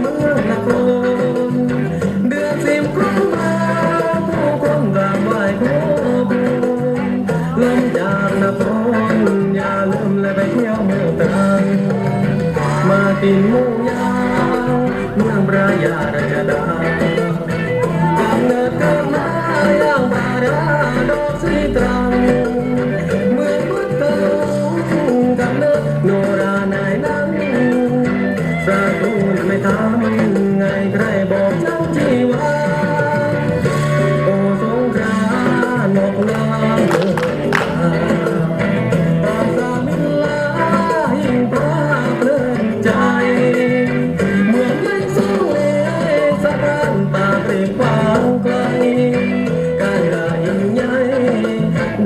เมืองนเดือนสิบครั้งมาผู้คนกราไหว้ขอบุญลงจากนครอย่าลืมเลยไปเที่ยวมืองตรังมากินหมูยางเมืองประยาระยะดา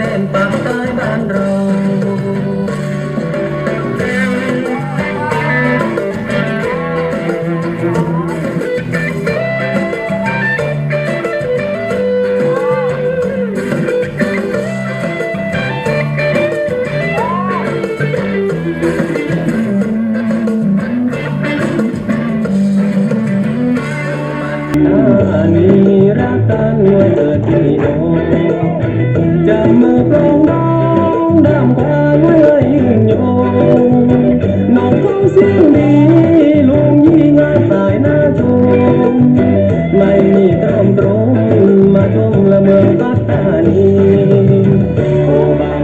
แดนปากใต้บ้านเราอานีรักกันไว้เกิดที่โนจับมื ตรอมตรงมาชมละเมืองปัตตานีโอบา